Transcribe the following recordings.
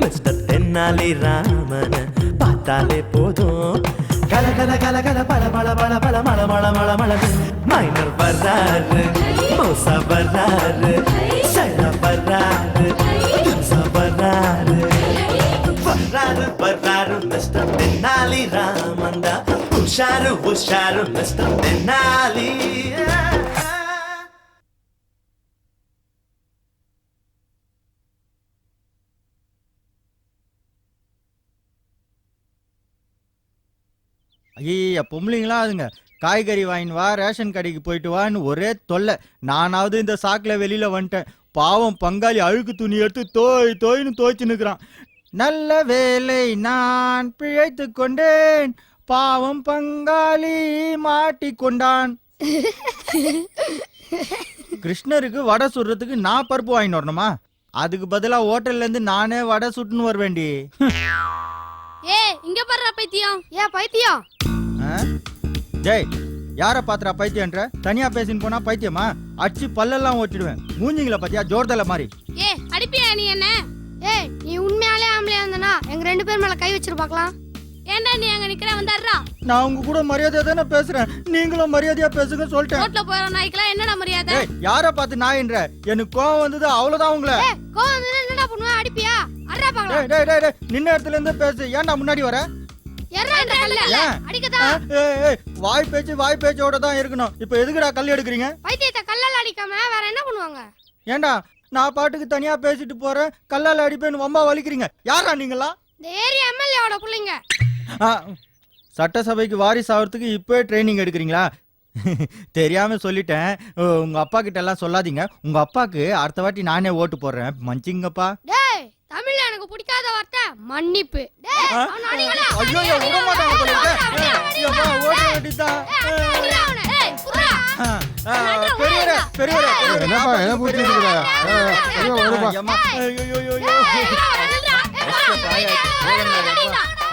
Mister Tenali ராமன பார்த்தாலே போதும். கல கல கல கல பல பல பல பல மல மல மல மல மைனர் வர்றாரு மோசா வர்றாரு சைனா வர்றாரு திம்சா வர்றாரு. வர்றாரு வர்றாரு மிஸ்டர் தென்னாலி ராமன் தான். உஷாரு உஷாரு மிஸ்டர் தென்னாலி. ஐயா பொம்பளைங்களா அதுங்க காய்கறி வாங்கின்னு வா ரேஷன் கடைக்கு போயிட்டு வான்னு ஒரே தொல்லை. நானாவது இந்த சாக்கில் வெளியில வந்துட்டேன். பாவம் பங்காளி அழுக்கு துணி எடுத்து தோய் தோய்னு தோய்ச்சு நிற்கிறான் நல்ல வேலை நான் பிழைத்து கொண்டேன். பாவம் பங்காளி மாட்டிக்கொண்டான் கிருஷ்ணருக்கு வடை சுடுறதுக்கு நான் பருப்பு வாங்கிட்டு வரணுமா? அதுக்கு பதிலா ஹோட்டல்ல இருந்து நானே வடை சுட்டுன்னு வருவேண்டி ஏ இங்க பாருடா பைத்தியம். ஏ பைத்தியம். ஆ? டேய் யார பாத்துறா பைத்தியன்ற தனியா பேசின்னு போனா பைத்தியமா? அடிச்சு பல்லெல்லாம் ஓட்டிடுவேன். மூஞ்சிங்கள பாத்தியா? ஜோர்தல மாதிரி. ஏ அடிப்பியா நீ என்ன? ஏய் நீ உண்மையாலே ஆம்பளையா இருந்தனா எங்க ரெண்டு பேர் மேல கை வச்சிரு பார்க்கலாம் ஏன்டா நீ அங்க நிக்கிற? வந்தாடுறா. நான் உங்க கூட மரியாதையா தானே பேசுறேன். நீங்களும் மரியாதையா பேசுங்க சொல்லிட்டேன். ரோட்ல போற நாய்க்கெல்லாம் என்னடா மரியாதை? யார பார்த்து நாயின்ற? எனக்கு கோவம் வந்தது அவ்வளவுதான் உங்களை. ஏய் கோவம் வந்து என்னடா பண்ணுவ? அடிப்பியா? அட்ரா பார்க்கலாம் டேய் டேய் டேய் டேய் நின்ன இடத்துல இருந்து பேசு. ஏன்டா முன்னாடி வர? வாய் பேச்சு வாய் பேச்சோட தான் இருக்கணும். இப்போ எதுக்குடா கல் எடுக்கிறீங்க? பைத்தியத்தை கல்லால அடிக்காம வேற என்ன பண்ணுவாங்க? ஏன்டா நான் பாட்டுக்கு தனியா பேசிட்டு போறேன் கல்லால அடிப்பேன்னு வம்பா வலிக்கிறீங்க. யாரா நீங்களா? ஏரியா எம்எல்ஏவோட புள்ளைங்க. சட்டசபைக்கு வாரிசு ஆகிறதுக்கு இப்போவே ட்ரைனிங் எடுக்கிறீங்களா? தெரியாம சொல்லிட்டேன். உங்க அப்பா கிட்ட எல்லாம் சொல்லாதீங்க. உங்க அப்பாக்கு அடுத்த வாட்டி நானே ஓட்டு போடுறேன். மன்னிச்சிங்கப்பா டேய் தமிழ்ல எனக்கு பிடிக்காத வார்த்தை மன்னிப்பு. ஐயோ விட மாட்டாங்க இருக்கே. பெரியவரே, பெரியவரே. என்னப்பா என்ன பிடிச்சி இருக்கிற? ஐயம்மா, ஐயோ.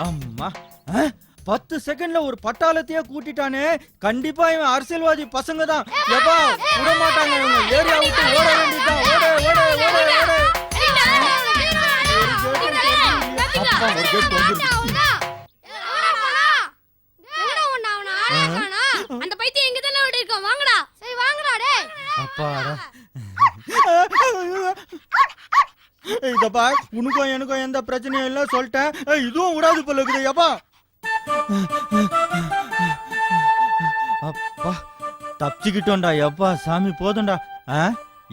அம்மா. ஆ, பத்து செகண்ட்ல ஒரு பட்டாளத்தையே கூட்டிட்டானே. கண்டிப்பா இவன் அரசியல்வாதி பசங்க தான் எப்பா விட மாட்டாங்க இவங்க. ஏரியா விட்டு ஓட வேண்டியதுதான். ஓட ஓட ஓட ஓட. அப்பா ஒரு கேட் வந்துருச்சு அந்த பைத்தியம் எங்க தானே ஓடி இருக்கோம். வாங்கடா. சரி வாங்கடா டேய். அப்பாடா உனக்கும் எனக்கும் எந்த பிரச்சனையும் இல்ல சொல்லிட்டேன். இதுவும் விடாது போல இருக்குது எப்பா அப்பா தப்பிச்சுக்கிட்டோம்டா எப்பா சாமி போதும்டா.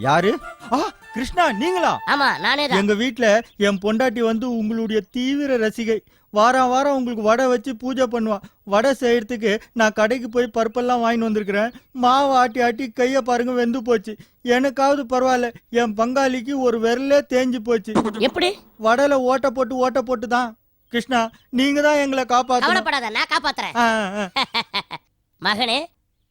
யாரு? ஆ கிருஷ்ணா நீங்களா? ஆமா நானே தான். எங்க வீட்ல என் பொண்டாட்டி வந்து உங்களுடைய தீவிர ரசிகை. வாரம் வாரம் உங்களுக்கு வடை வச்சு பூஜை பண்ணுவா. வடை செய்யறதுக்கு நான் கடைக்கு போய் பருப்பெல்லாம் வாங்கிட்டு வந்திருக்கிறேன். மாவு ஆட்டி ஆட்டி கைய பாருங்க வெந்து போச்சு. எனக்காவது பரவாயில்ல என் பங்காளிக்கு ஒரு விரலே தேஞ்சு போச்சு. எப்படி? வடையில ஓட்ட போட்டு ஓட்ட போட்டு தான். கிருஷ்ணா நீங்க தான் எங்களை காப்பாத்தணும். கவலைப்படாத நான் காப்பாத்துறேன். ஆ, ஆ. மகனே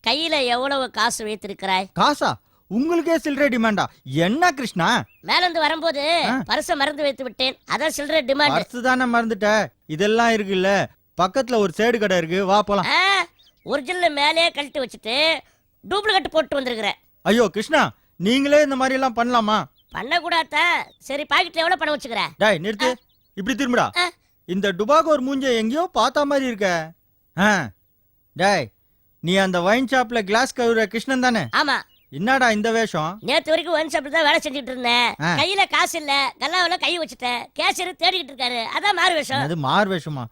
கையில எவ்வளவு காசு வைத்திருக்கிறாய்? காசா? உங்களுக்கே சில்லறை டிமாண்டா என்ன கிருஷ்ணா? மேல இருந்து வரும்போது. பரிச மறந்து வைத்து விட்டேன். அதான் சில்லற டிமாண்ட் பர்ஸ் தானே மறந்துட்ட? இதெல்லாம் இருக்குல்ல. பக்கத்துல ஒரு சேடு கடை இருக்கு. வா போலாம். ஒரிஜினல் மேலே கழட்டி வச்சுட்டு டூப்ளிகேட் போட்டு வந்திருக்கிறேன் ஐயோ கிருஷ்ணா நீங்களே இந்த மாதிரி எல்லாம் பண்ணலாமா? பண்ணக்கூடாத? சரி பாக்கெட்ல எவ்வளவு பணம் வச்சுக்கிற? டேய் நிறுத்து. இப்படி திரும்புடா. இந்த டுபாகோர் மூஞ்ச எங்கேயோ பார்த்த மாதிரி இருக்க. ஆ. டேய் நீ அந்த வைன் ஷாப்ல கிளாஸ் கவுற கிருஷ்ணன் தானே? ஆமா. என்னடா இந்த வேஷம் நேத்து வரைக்கும் ஒன் ஷாப்ல தான் வேலை செஞ்சுட்டு இருந்தேன். கையில காசு இல்ல கல்லாவில கை வச்சுட்டேன் கேஷியர் தேடிக்கிட்டு இருக்காரு அதான் மாறு விஷயம் அது மார் வேஷமா.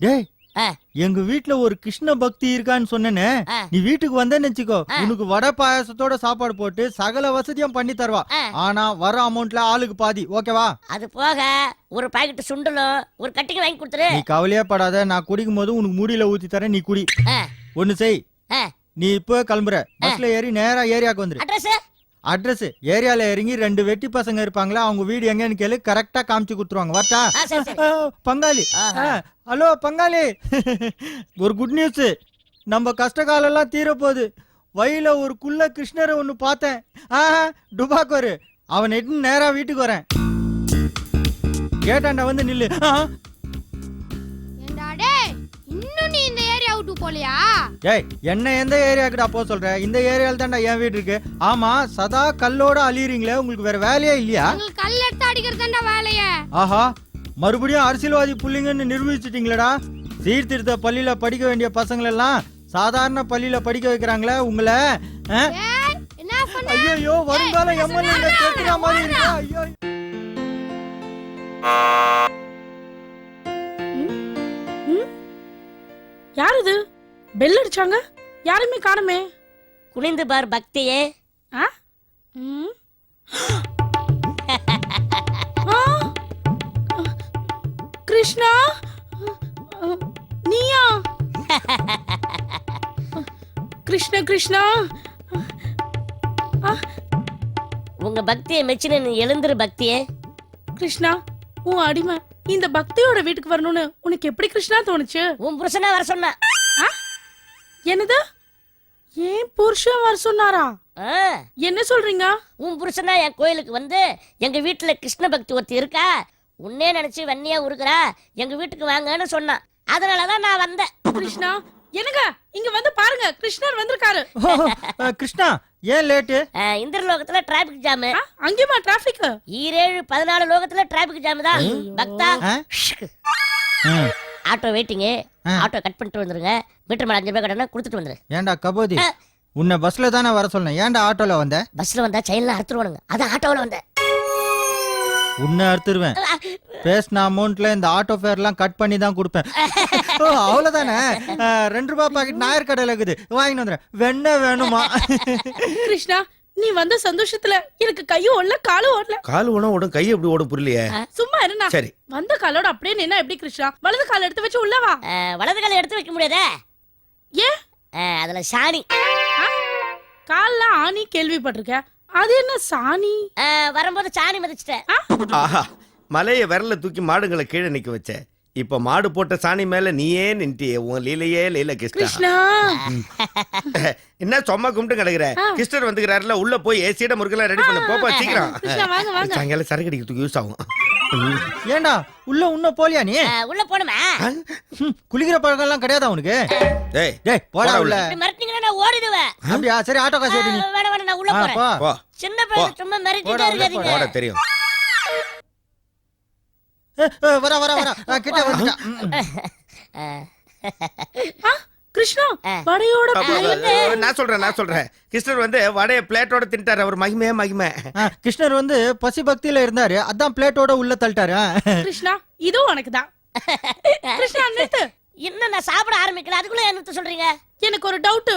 டேய். எங்க வீட்ல ஒரு கிருஷ்ண பக்தி இருக்கான்னு சொன்னேனே ஆ. நீ வீட்டுக்கு வந்தேன்னு வச்சுக்கோ. உனக்கு வடை பாயாசத்தோட சாப்பாடு போட்டு சகல வசதியும் பண்ணி தருவா. ஆனா வர அமௌண்ட்ல ஆளுக்கு பாதி ஓகேவா அது போக ஒரு பாக்கெட் சுண்டலும் ஒரு கட்டிங் வாங்கி கொடுத்துரு நீ கவலையே படாத நான் குடிக்கும் போது உனக்கு மூடியில ஊத்தி தரேன் நீ குடி. ஒண்ணு செய். நீ இப்போ கிளம்புற. பஸ்ல ஏறி நேரா ஏரியாக்கு வந்துரு. அட்ரஸ்? அட்ரஸ். ஏரியால இறங்கி ரெண்டு வெட்டி பசங்க இருப்பாங்களா அவங்க வீடு எங்கன்னு கேளு கரெக்டா காமிச்சு கொடுத்துருவாங்க. வரட்டா? ஆ ஆ, பங்காளி. ஆ, ஹலோ பங்காளி. ஒரு குட் நியூஸ் நம்ம கஷ்ட காலம் எல்லாம் தீர போகுது வழியில ஒரு குள்ள கிருஷ்ணரை ஒன்னு பார்த்தேன். ஆஹா டுபாக்கோரு அவன் எட்டு நேரா வீட்டுக்கு வரேன். கேட்டாண்டா வந்து நில்லு. போலியா? ஏய் என்ன எந்த ஏரியாக்குடா போக சொல்ற? இந்த ஏரியால தான்டா என் வீடு இருக்கு. ஆமா சதா கல்லோட அழியறீங்களே உங்களுக்கு வேற வேலையே இல்லையா? உங்களுக்கு கல் எடுத்து அடிக்கிறதாண்டா வேலையே. ஆஹா மறுபடியும் அரசியல்வாதி புள்ளிங்கன்னு நிரூபிச்சிட்டீங்களடா. சீர்திருத்த பள்ளியில படிக்க வேண்டிய பசங்களெல்லாம் சாதாரண பள்ளியில படிக்க வைக்கிறாங்களே உங்களை ஏய் என்ன பண்ண? ஐயோ வருங்கால எம்எல்ஏ கேட்கிற மாதிரி இருக்கா? ஐயோ. யார் இது? பெல் அடிச்சாங்க? யாருமே காணுமே. குனிந்து பார் பக்தியே. ஆ? ம். கிருஷ்ணா? நீயா? கிருஷ்ணா கிருஷ்ணா? உங்க பக்தியை மெச்சின நீ எழுந்துரு பக்தியே. கிருஷ்ணா உன் அடிமை இந்த பக்தியோட வீட்டுக்கு வரணும்னு உனக்கு எப்படி கிருஷ்ணா தோணுச்சு? உன் புருஷனா வர சொன்னா? என்னது? ஏன் புருஷன் வர சொன்னாரா? ஆ, என்ன சொல்றீங்க? உன் புருஷனா என் கோயிலுக்கு வந்து எங்க வீட்டுல கிருஷ்ண பக்தி ஒருத்தி இருக்கா? உன்னே நினைச்சு வன்னியா உருக்குறா எங்க வீட்டுக்கு வாங்கன்னு சொன்னான். அதனாலதான் நான் வந்தேன். கிருஷ்ணா என்னங்க? இங்க வந்து பாருங்க கிருஷ்ணர் வந்திருக்காரு. கிருஷ்ணா ஏன் லேட்டு? ஆ, இந்திரலோகத்துல டிராபிக் ஜாமு அங்கேயுமா டிராபிக் ஈரேழு பதினாலு லோகத்துல டிராபிக் ஜாம் தான். பக்தா. Auto waiting. ஆட்டோ கட் பண்ணிட்டு வந்துருங்க. மீட்டர் மேல அஞ்சு ரூபாய் கடனை கொடுத்துட்டு வந்துரு. ஏன்டா கபோதி. உன்னை பஸ்ல தானே வர சொன்னேன். ஏன்டா ஆட்டோல வந்த? பஸ்ல வந்தா செயின்ல அறுத்துருவானுங்க. அதான் ஆட்டோவில் வந்தேன் உன்னை அறுத்துருவேன். பேசின அமௌண்ட்ல இந்த ஆட்டோ ஃபேர் எல்லாம் கட் பண்ணி தான் கொடுப்பேன். ஓ அவ்வளவுதானே? அஹ், ரெண்டு ரூபாய் பாக்கெட் நாயர் கடையில இருக்குது. வாங்கிட்டு வந்துடுறேன். வெண்ணெய் வேணுமா? கிருஷ்ணா நீ வந்த சந்தோஷத்துல எனக்கு கையும் ஓடல காலும் ஓடல. கால் ஓடும் ஓடும் கை எப்படி ஓடும் புரியலையே? சும்மா இருந்தா சரி. வந்த காலோட அப்படியே நின்னா எப்படி கிருஷ்ணா? வலது கால எடுத்து வச்சு உள்ள வா. வலது காலை எடுத்து வைக்க முடியாதே? ஏன் அதுல சாணி. கால்ல ஆணி கேள்விப்பட்டிருக்கேன். அது என்ன சாணி? வரும்போது சாணி மிதிச்சிட்டேன். ஆஹா மலைய விரல தூக்கி மாடுங்களை கீழே நிக்க வச்ச. இப்ப மாடு போட்ட சாணி மேல நீயே நின்ட்டியே உன் லீலையே லீல கிருஷ்ணா. கிருஷ்ணா. என்ன சும்மா கும்பிட்டு கிடக்குற? கிருஷ்ணர் வந்துக்கிறாருல உள்ள போய் ஏசியோட முருகெல்லாம் ரெடி பண்ண. போப்பா சீக்கிரம். கிருஷ்ணா வாங்க வாங்க. சாயங்காலம் சரக்கு அடிக்கிறதுக்கு யூஸ் ஆகும். ஏண்டா உள்ள உன்ன போலியா நீ? உள்ள போணுமா? குளிக்கிற பழக்கம் எல்லாம் கிடையாதா உனக்கு? டேய் டேய் போடா உள்ள. நான் ஓடிடுவேன். அப்படியா? சரி ஆட்டோ காசு எடு நீ. வேணாம் வேணாம் நான் உள்ள போறேன். சின்ன பையன் சும்மா மிரட்டிட்டே இருக்காதீங்க. போட தெரியும். வரா வரா வரா கிட்ட வந்துட்டா ம், ம். ஆ. ஆ, கிருஷ்ணா. வடையோட. நான் சொல்றேன் நான் சொல்றேன். கிருஷ்ணர் வந்து வடைய பிளேட்டோட தின்ட்டாரு அவர் மகிமே. மகிமை கிருஷ்ணர் வந்து பசி பக்தியில இருந்தாரு. அதான் பிளேட்டோட உள்ள தள்ளிட்டாரு. கிருஷ்ணா இதுவும் உனக்குதான் கிருஷ்ணா நிறுத்து. இன்னும் நான் சாப்பிட ஆரம்பிக்கல. அதுக்குள்ள என்ன சொல்றீங்க? எனக்கு ஒரு டவுட்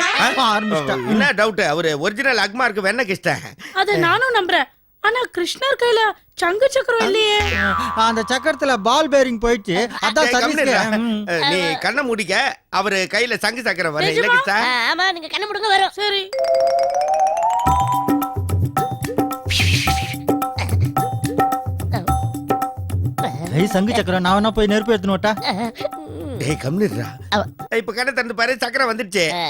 என்ன டவுட் அவரு ஒரிஜினல் அக்மார்க்கு வெண்ண கிருஷ்ணன் அத நானும் நம்புறேன். ஆனா கிருஷ்ணர் கையில சங்கு சக்கரம் இல்லையே. அந்த சக்கரத்துல பால் பேரிங் போயிடுச்சு. அதான். இரு. நீ கண்ணை முடிக்க. அவரு கையில சங்கு சக்கரம் வர இல்ல? கிருஷ்ணா ஆமா நீங்க கண்ணு முடுங்க வரும். சரி. சங்கு சக்கரம் நான் வேணா போய் நெருப்பு எடுத்துன்னு வரட்டா? டேய் கம்னிடுறா இப்ப கண்ணை திறந்து பாரு சக்கரம் வந்துடுச்சு. ஆ,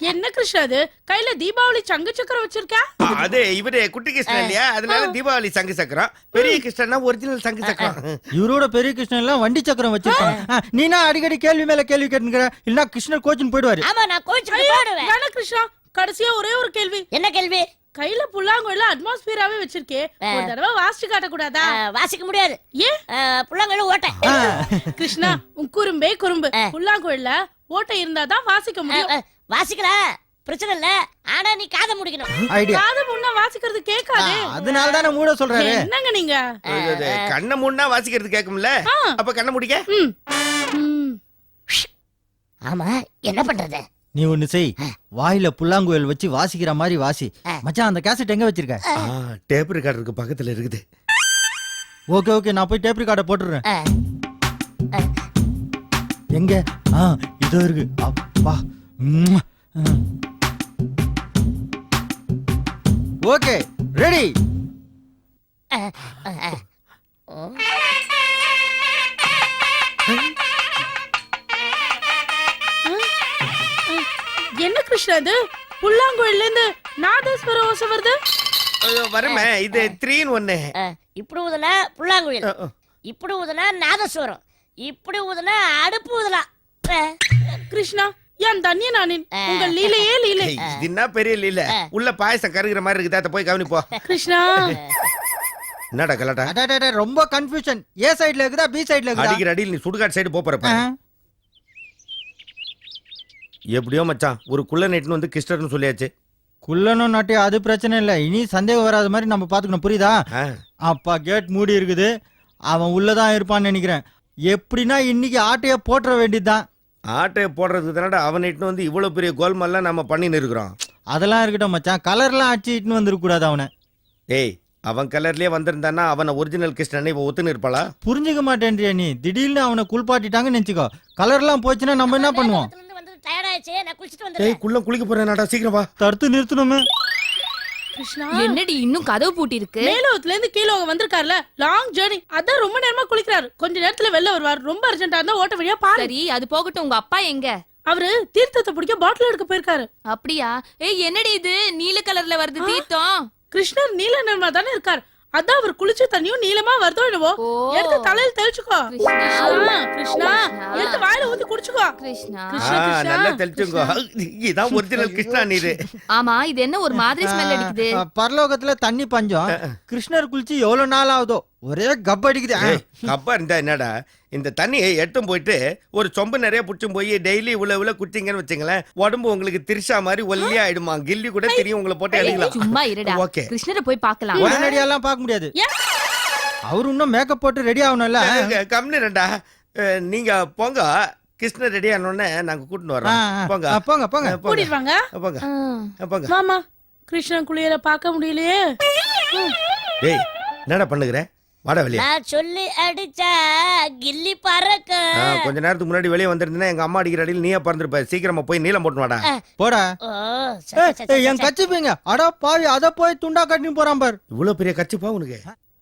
என்ன கிருஷ்ணா அது? கையில தீபாவளி சங்கு சக்கரம் வச்சிருக்க? அது இவரு குட்டி கிருஷ்ணன் இல்லையா? அதனால தீபாவளி சங்கு சக்கரம். பெரிய கிருஷ்ணன்னா ஒரிஜினல் சங்கு சக்கரம். இவரோட பெரிய கிருஷ்ணன் எல்லாம் வண்டி சக்கரம் வச்சிருக்காங்க நீனா அடிக்கடி கேள்வி மேல கேள்வி கேட்டுக்கிற இல்லனா கிருஷ்ணர் கோச்சின்னு போயிடுவாரு. ஆமா நான் கோச்சுட்டு போடுவேன் வேணா கிருஷ்ணா கடைசியா ஒரே ஒரு கேள்வி. என்ன கேள்வி? கையில புல்லாங்குழல அட்மாஸ்பியராவே வச்சிருக்கே. ஒரு தடவை வாசிச்சு காட்ட கூடாதா வாசிக்க முடியாது. ஏன்? ஓட்டேன் ஆ, கிருஷ்ணா உன் குறும்பே குறும்பு. புல்லாங்குழல ஓட்டை இருந்தாதான் வாசிக்க முடியும். வாசிக்கலாம் பிரச்சனை இல்ல. ஆனா நீ காதை முடிக்கணும். ஐடியா. காது முன்ன வாசிக்கிறது கேட்காது. அதனால தானே மூட சொல்றாரு. என்னங்க நீங்க? கண்ணை மூடினா வாசிக்கிறது கேட்கும்ல? ஆ. அப்ப கண்ணை முடிக்க. ஆமா என்ன பண்றது? நீ ஒண்ணு செய். வாயில புல்லாங்குழல் வச்சு வாசிக்கிற மாதிரி வாசி. மச்சான் அந்த கேசட் எங்க வச்சிருக்க? டேப் ரெக்கார்டருக்கு பக்கத்துல இருக்குது. ஓகே ஓகே நான் போய் டேப் ரெக்கார்டை போட்டுறேன். எங்க? ஆ இதோ இருக்கு. அப்பா. Okay ready. என்ன கிருஷ்ணா இது? புல்லாங்குழல்ல இருந்து நாதஸ்வர ஓசை வருது? ஐயோ, வருமே. இது த்ரீன்னு ஒன்னு இப்படி ஊதுனா புல்லாங்குழல். இப்படி ஊதுனா நாதஸ்வரம். இப்படி ஊதுனா அடுப்பு ஊதலாம் கிருஷ்ணா என் தண்ணிய நானின் உங்க லீலையே லீலை. இது என்ன பெரிய இல்ல உள்ள பாயசம் கருகிற மாதிரி இருக்குது. அதை போய் கவனிப்போ. கிருஷ்ணா. என்னடா கலாட்டா? அடடட, ரொம்ப கன்ஃபியூஷன் ஏ சைடுல இருக்குதா பி சைடுல இருக்குதா? அடிக்கிற அடியில் நீ சுடுகாடு சைடு போறப்ப. ஆ. எப்படியோ மச்சான் ஒரு குள்ள நெட்னு வந்து கிருஷ்ணர்னு சொல்லியாச்சு. குள்ளனும் நாட்டி அது பிரச்சனை இல்ல. இனி சந்தேகம் வராத மாதிரி நம்ம பாத்துக்கணும் புரியுதா? ஆ, அப்பா கேட் மூடி இருக்குது. அவன் உள்ளதான் இருப்பான்னு நினைக்கிறேன். எப்படின்னா இன்னைக்கு ஆட்டைய போட்டுற வேண்டியதுதான். ஆட்டையை போடுறதுக்கு தானடா அவன் நெட்னு வந்து இவ்வளவு பெரிய கோல்மெல்லாம் நம்ம பண்ணின்னு இருக்கிறோம். அதெல்லாம் இருக்கட்டும் மச்சான். கலர்லாம் அடிச்சுட்டு வந்துருக்க கூடாது அவனை. ஏய் அவன் கலர்லயே வந்திருந்தானா அவனை ஒரிஜினல் கிருஷ்ணனை இப்போ ஒத்துன்னு இருப்பாளா? புரிஞ்சுக்க மாட்டேன்றியா நீ. திடீர்னு அவனை குளிப்பாட்டிட்டாங்கன்னு நினைச்சுக்கோ. கலர்லாம் போச்சுன்னா நம்ம என்ன பண்ணுவோம்? ஆயிடுச்சு. நான் குளிச்சிட்டு ஏய் வந்துடுறேன் குள்ள குளிக்க போறேனாடா சீக்கிரம் வா. தடுத்து நிறுத்தணுமே. கிருஷ்ணா? என்னடி இன்னும் கதவு பூட்டி இருக்கு மேலோகத்துல இருந்து கீழே வந்திருக்காருல? லாங் ஜேர்னி அதான் ரொம்ப நேரமா குளிக்கிறாரு. கொஞ்ச நேரத்துல வெளில வருவார். ரொம்ப அர்ஜென்டா இருந்தா ஓட்ட வழியா பாரு. சரி அது போகட்டும். உங்க அப்பா எங்க? அவரு தீர்த்தத்தை பிடிக்க பாட்டில் எடுக்க போயிருக்காரு. அப்படியா? ஏய் என்னடி இது? நீல கலர்ல வருது தீர்த்தம். கிருஷ்ணர் நீல நிறமா தானே இருக்கார். அதான் அவர் குளிச்ச தண்ணியும் நீலமா வருதோ என்னவோ. எடுத்து தலையில தெளிச்சுக்கோ. கிருஷ்ணா. எடுத்து வாயில ஊத்தி குடிச்சுக்கோ. கிருஷ்ணா. நல்லா தெளிச்சுங்கோ. இதான் ஒரிஜினல் கிருஷ்ணா நீரு ஆமா இது என்ன ஒரு மாதிரி ஸ்மெல் அடிக்குது? பரலோகத்துல தண்ணி பஞ்சம். கிருஷ்ணர் குளிச்சு எவ்வளவு நாள் ஆகுதோ? ஒரே கப் அடிக்குது. கப்பா இருந்தா என்னடா? இந்த தண்ணியை எட்டும் போயிட்டு ஒரு சொம்பு நிறைய புடிச்சும் போய் டெய்லி இவ்வளவு இவ்வளவு குடிச்சீங்கன்னு வச்சுங்களேன் உடம்பு உங்களுக்கு திரிஷா மாதிரி ஒல்லியா ஆயிடுமா? கில்லி கூட தெரியும் உங்களை போட்டு அடிக்கலாம் சும்மா இருடா. ஓகே. கிருஷ்ணரை போய் பார்க்கலாம். உடனடியாலாம் பார்க்க முடியாது? அவர் இன்னும் மேக்கப் போட்டு ரெடி ஆகணும்ல? கம்னு ரெண்டா நீங்க போங்க. கிருஷ்ணர் ரெடி ஆனோடனே நாங்க கூட்டின்னு ஆ, வரோம். போங்க. போங்க போங்க. போங்க. கூட்டிட்டு வாங்க போங்க. போங்க. மாமா கிருஷ்ணன் குளியல பார்க்க முடியலையே. டேய் என்னடா பண்ணுகிற? வாடா வெளியே. நான் சொல்லி அடிச்சா கில்லி பறக்கும் ஆ, கொஞ்ச நேரத்துக்கு முன்னாடி வெளியே வந்திருந்தீங்கன்னா எங்க அம்மா அடிக்கிற அடியில் நீயே பறந்துருப்ப. சீக்கிரமா போய் நீளம் போட்டு வாடா. போடா. என் ச, ச. கச்சிப்பீங்க. அட பாவி அத போய் துண்டா கட்டின்னு போறான் பார். இவ்வளவு பெரிய கச்சிப்பா உனக்கு?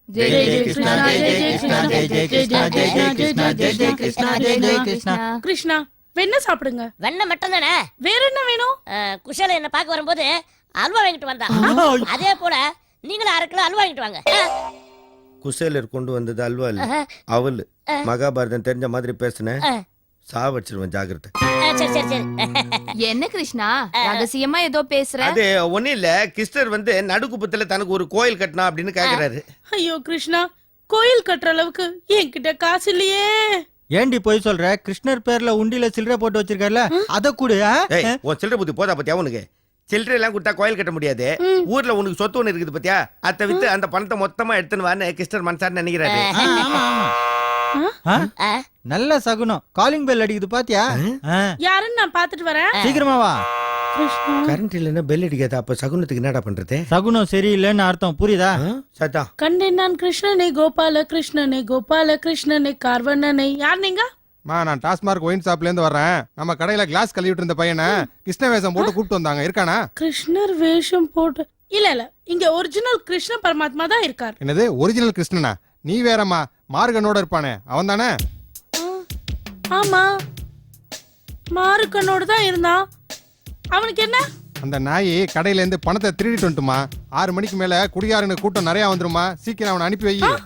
ஜெய் ஜெய் கிருஷ்ணா ஜெய் ஜெய் கிருஷ்ணா ஜெய் ஜெய் கிருஷ்ணா ஜெய் ஜெய் கிருஷ்ணா ஜெய் ஜெய் கிருஷ்ணா ஜெய் ஜெய் கிருஷ்ணா. கிருஷ்ணா. வெண்ணெய் சாப்பிடுங்க. வெண்ணெய் மட்டும் தானே வேற என்ன வேணும்? குஷால என்ன பார்க்க வரும்போது அல்வா வாங்கிட்டு வந்தா. அதே போல நீங்களும் அரை கிலோ அல்வா வாங்கிட்டு வாங்க. குசேலர் கொண்டு வந்தது அல்வா இல்ல. அவல் மகாபாரதம் தெரிஞ்ச மாதிரி பேசுனேன். சாவடிச்சிருவேன் சரி சரி சரி. என்ன கிருஷ்ணா? ரகசியமா ஏதோ பேசுற? அது ஒண்ணும் இல்ல. கிருஷ்ணர் வந்து நடுக்குப்பத்துல தனக்கு ஒரு கோயில் கட்டணும் அப்படின்னு கேக்குறாரு. ஐயோ கிருஷ்ணா கோயில் கட்டுற அளவுக்கு என்கிட்ட காசு இல்லையே. ஏண்டி போய் சொல்ற? கிருஷ்ணர் பேர்ல உண்டியில சில்லறை போட்டு வச்சிருக்காருல அத கூடு உன் சில்லறை புத்தி போதா பத்தியா உனக்கு? சில்லறை எல்லாம் கொடுத்தா கோயில் கட்ட முடியாது. ஊர்ல உனக்கு சொத்து ஒண்ணு இருக்குது பத்தியா? அதை வித்து அந்த பணத்தை மொத்தமா எடுத்துன்னு வான்னு கிருஷ்ணர் மனசார் நினைக்கிறாரு. நல்ல சகுனம். காலிங் பெல் அடிக்குது பாத்தியா. யாருன்னு நான் பாத்துட்டு வரேன். சீக்கிரமா வா. கரண்ட் இல்லைன்னா பெல் அடிக்காத? அப்ப சகுனத்துக்கு என்னடா பண்றது? சகுனம் சரியில்லைன்னு அர்த்தம். புரியுதா? சத்தம். கண்டேன் நான் கிருஷ்ணனை கோபால கிருஷ்ணனை கோபால கிருஷ்ணனை கார்வண்ணனை. யார் நீங்க? மா நான் டாஸ்மார்க் ஒயின் ஷாப்ல இருந்து வர்றேன். நம்ம கடையில கிளாஸ் கழுவிட்டு இருந்த பையனை கிருஷ்ண வேஷம் போட்டு கூப்பிட்டு வந்தாங்க. இருக்கானா? கிருஷ்ணர் வேஷம் போட்டு. இல்ல இல்ல. இங்க ஒரிஜினல் கிருஷ்ண பரமாத்மா தான் இருக்கார். என்னது? ஒரிஜினல் கிருஷ்ணனா? நீ வேறம்மா. மார்கனோட இருப்பானே. அவன் தானே? ஆமா. மாறுக்கண்ணோடு தான் இருந்தான். அவனுக்கு என்ன? அந்த நாய் கடையில இருந்து பணத்தை திருடிட்டு வந்துட்டுமா. ஆறு மணிக்கு மேல குடியாருங்க கூட்டம் நிறைய வந்துருமா. சீக்கிரம் அவனை அனுப்பி வை.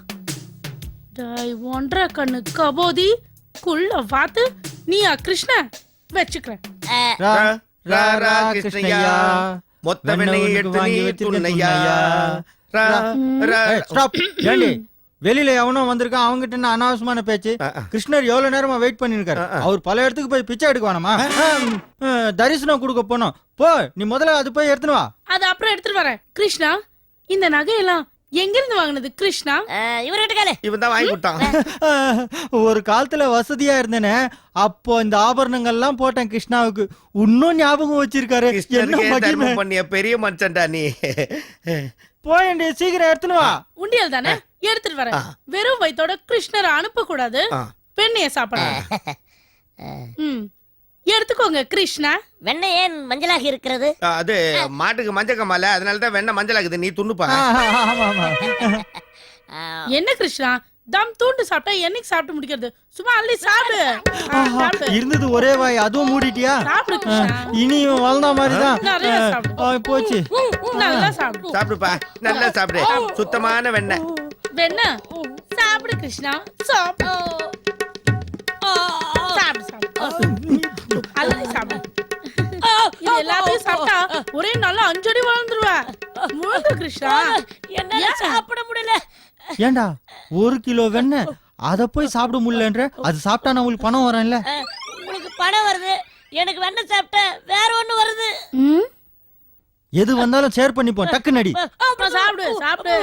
டாய் ஒன்றரை கண்ணு கபோதி. குள்ள வாத்து நீயா கிருஷ்ண வச்சுக்கிறேன். ரா, ரா, ரா, கிருஷ்ணய்யா. மொத்த வெண்ணையை எடுத்து நீ துண்ணையா ரா, ரா. ஏய், stop. ஏண்டி வெளியில எவனோ வந்திருக்கான் அவங்கிட்ட என்ன அனாவசியமான பேச்சு. கிருஷ்ணர் எவ்வளவு நேரமா வெயிட் பண்ணிருக்காரு. அவர் பல இடத்துக்கு போய் பிச்சை எடுக்க வேணாமா? ஆ, தரிசனம் கொடுக்க போனோம். போ நீ முதல்ல அது போய் எடுத்துன்னு வா. அது அப்புறம் எடுத்துட்டு வரேன். கிருஷ்ணா இந்த நகையெல்லாம் எங்க இருந்து வாங்கினது? கிருஷ்ணா? இவர்கிட்ட கேளு இவன் தான் வாங்கி கொடுத்தான். ஒரு காலத்துல வசதியா இருந்தேனே அப்போ இந்த ஆபரணங்கள்லாம் போட்டேன் கிருஷ்ணாவுக்கு. இன்னும் ஞாபகம் வச்சிருக்காரு. என்ன பண்ணிய பெரிய மனுஷன்டா நீ. போயண்டி சீக்கிரம் எடுத்துன்னு வா. உண்டியல் தானே? எடுத்துட்டு வரேன். வெறும் வயித்தோட கிருஷ்ணரை அனுப்ப கூடாது. பெண்ணைய சாப்பிடலாம் ம். எடுத்துக்கோங்க கிருஷ்ணா. வெண்ணெய் ஏன் மஞ்சளாகி இருக்கிறது? அது மாட்டுக்கு மஞ்சள் கம்மால அதனால தான் வெண்ணெய் மஞ்சள் ஆகுது நீ துண்ணுப்பா என்ன கிருஷ்ணா? தம் தூண்டு சாப்பிட்டா என்னைக்கு சாப்பிட்டு முடிக்கிறது? சும்மா அள்ளி சாப்பிடு. இருந்தது ஒரே வாய் அதுவும் மூடிட்டியா? சாப்பிடு ஆ, கிருஷ்ணா. இனி இவன் வளர்ந்த சாப்பிடு. ஆ, போச்சு. நல்லா சாப்பிடு. சாப்பிடுப்பா. நல்லா சாப்பிடு. சுத்தமான வெண்ணெய். வெண்ண சாப்பிடு கிருஷ்ணா. சாப்பிடு. இது எல்லாத்தையும் சாப்பிட்டா ஒரே நாள்ல அஞ்சடி வளர்ந்துருவ. முழுங்க கிருஷ்ணா. என்னால ஏன்? சாப்பிட முடியல. ஏண்டா ஒரு கிலோ வெண்ணெய் அத போய் சாப்பிட முடியலன்ற? அது சாப்பிட்டா நான் உங்களுக்கு பணம் வரேன்ல உங்களுக்கு பணம் வருது. எனக்கு வெண்ணெய் சாப்பிட்ட வேற ஒண்ணு வருது. ம்? எது வந்தாலும் ஷேர் பண்ணிப்போம். டக்கு நடி சாப்பிடு சாப்பிடு.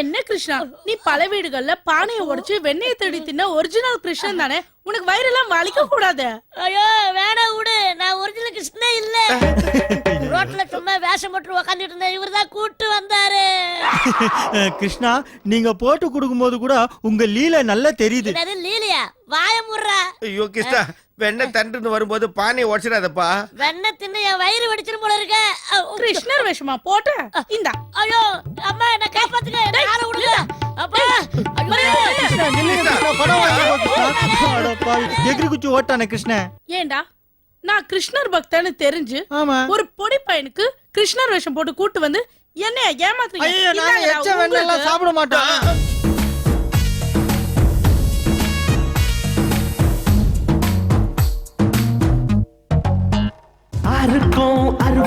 என்ன கிருஷ்ணா நீ பல வீடுகள்ல பானையை உடைச்சு வெண்ணெயை தேடி தின்ன ஒரிஜினல் கிருஷ்ணன் தானே? உனக்கு வயிறெல்லாம் வலிக்க கூடாது. ஐயோ வேணாம் விடு. நான் ஒரிஜினல் கிருஷ்ணே இல்ல. ரோட்ல சும்மா வேஷம் போட்டு உக்காந்துட்டு இருந்தேன். இவர் தான் கூட்டு வந்தாரு. கிருஷ்ணா நீங்க போட்டு கொடுக்கும்போது கூட உங்க லீலை நல்லா தெரியுது. லீலையா? வாய முடுறா. ஐயோ கிருஷ்ணா வெண்ணெய் தண்டுன்னு வரும்போது பானையை உடச்சிடாதப்பா. வெண்ணெய் தின்னு என் வயிறு வெடிச்சிரும் போல இருக்க. கிருஷ்ணர் வேஷமா போட்ட? இந்தா. ஐயோ அம்மா என்ன காப்பாத்துங்க என்ன ஆள விடுங்க. அப்பா கிருஷ்ணா, கிருஷ்ணா, கிருஷ்ணா. எகிரி குச்சி ஓட்டானே கிருஷ்ணன் ஏண்டா? நான் கிருஷ்ணர் பக்தன்னு தெரிஞ்சு ஆமா. ஒரு பொடி பையனுக்கு கிருஷ்ணர் வேஷம் போட்டு கூட்டு வந்து என்னைய ஏமாத்துறீங்க. ஐயோ எச்ச. சாப்பிட மாட்டோம்.